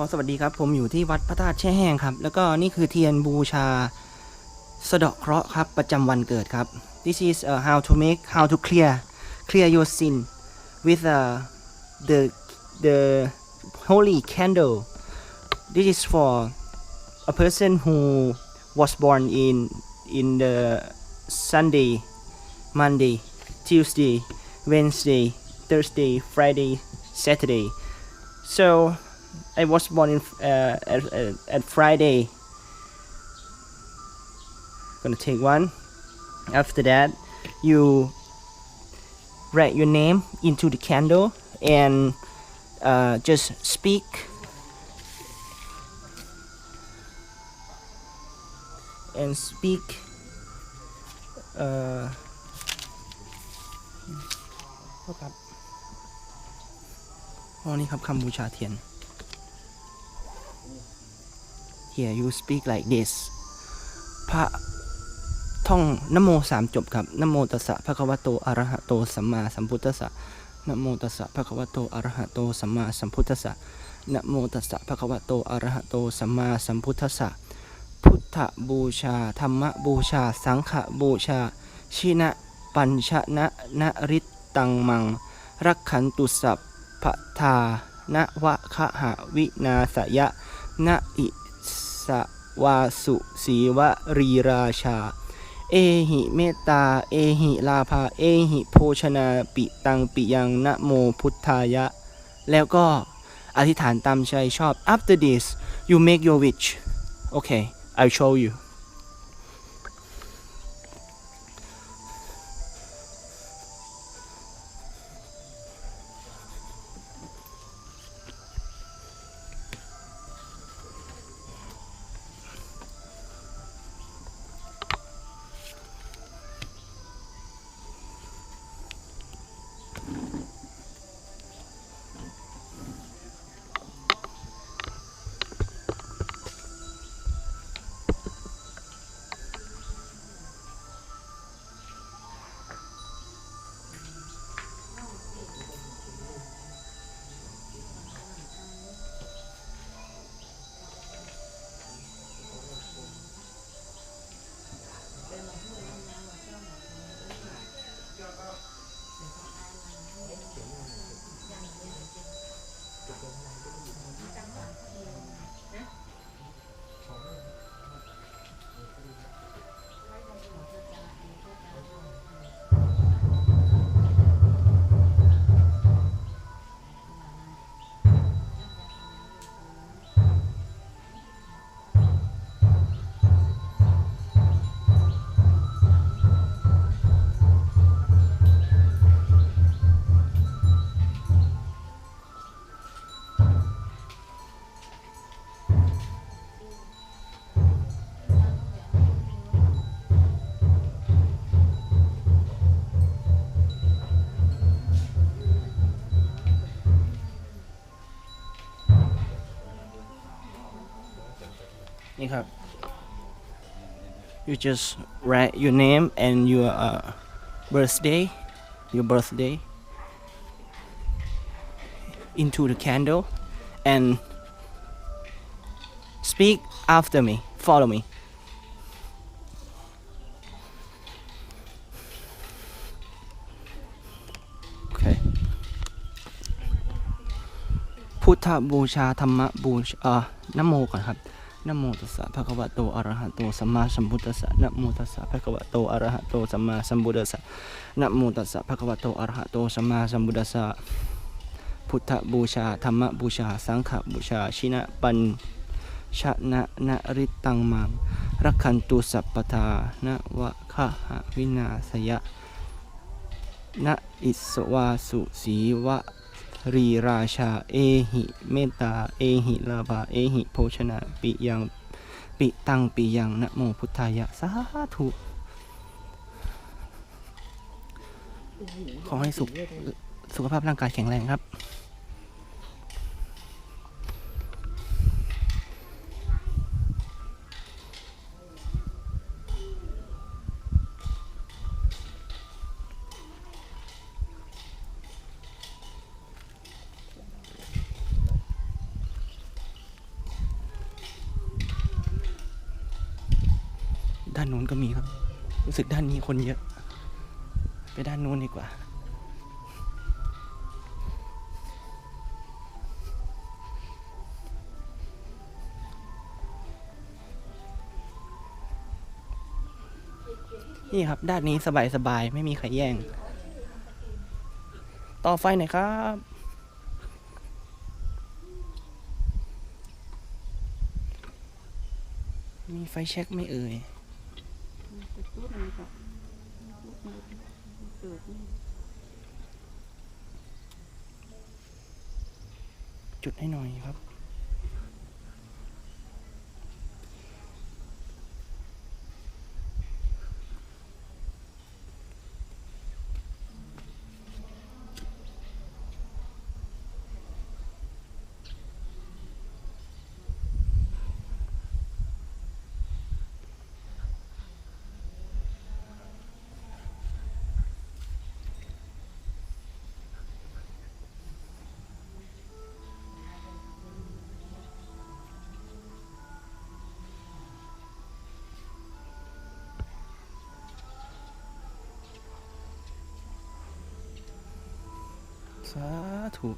อสวัสดีครับผมอยู่ที่วัดพระธาตุแช่แห้งครับ แล้วก็นี่คือเทียนบูชาสะเดาะเคราะห์ครับ ประจำวันเกิดครับ this is uh, how to make how to clear clear your sin with uh, the the holy candle this is for a person who was born in in the Sunday Monday Tuesday Wednesday Thursday Friday Saturday so I was born in uh, at, at, at Friday. Gonna take one. After that, you write your name into the candle and uh, just speak. And speak. Uh, โทษครับอ๋อนี่ครับคำบูชาเทียน Here you speak like this พระท่องนโมสามจบครับนโมตัสสะภะคะวะโตอะระหะโตสัมมาสัมพุทธัสสะนโมตัสสะภะคะวะโตอะระหะโตสัมมาสัมพุทธัสสะนโมตัสสะภะคะวะโตอะระหะโตสัมมาสัมพุทธัสสะพุทธบูชาธรรมบูชา สังฆบูชา ชินะ ปัญชนะนริตตังมัง รักขันตุสัพพทานวะคะหะวินาสยะนะอิ วาสุสีวรีราชา เอหิเมตตา เอหิลาภา เอหิโภชนาปิตังปิยังนะโมพุทธายะ แล้วก็อธิษฐานตามใจชอบ after this you make your wish okay I'll show you นี่ครับ you just write your name and your uh, birthday your birthday into the candle and speak after me follow me okay พุทธบูชาธรรมบูชาเอ่อนะโมก่อนครับ นะโมตัสสะภะคะวะโตอะระหะโตสัมมาสัมพุทธัสสะนะโมตัสสะภะคะวะโตอะระหะโตสัมมาสัมพุทธัสสะนะโมตัสสะภะคะวะโตอะระหะโตสัมมาสัมพุทธัสสะพุทธบูชาธรรมบูชา สังฆบูชา ชินะปัญชนะนะริตตังมังรักขันตุสัพพทานะวะคะหะวินาสยะนะอิสวาสุสีวะ รีราชา เอหิ เมตตา เอหิลาบา เอหิ โภชนา ปิยัง ปิตัง ปิยัง นะโมพุทธายะ สาธุ ขอให้สุข สุขภาพร่างกายแข็งแรงครับ ด้านนู้นก็มีครับ รู้สึกด้านนี้คนเยอะ ไปด้านนู้นดีกว่า นี่ครับ ด้านนี้สบายๆไม่มีใครแย่ง ต่อไฟหน่อยครับมีไฟเช็คไม่เอ่ย จุดให้หน่อยครับ สาธุ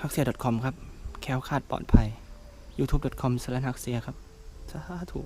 ฮักเซีย .com ครับ แคล้วคาดปลอดภัย youtube.com สลันฮักเซียครับ สาธุ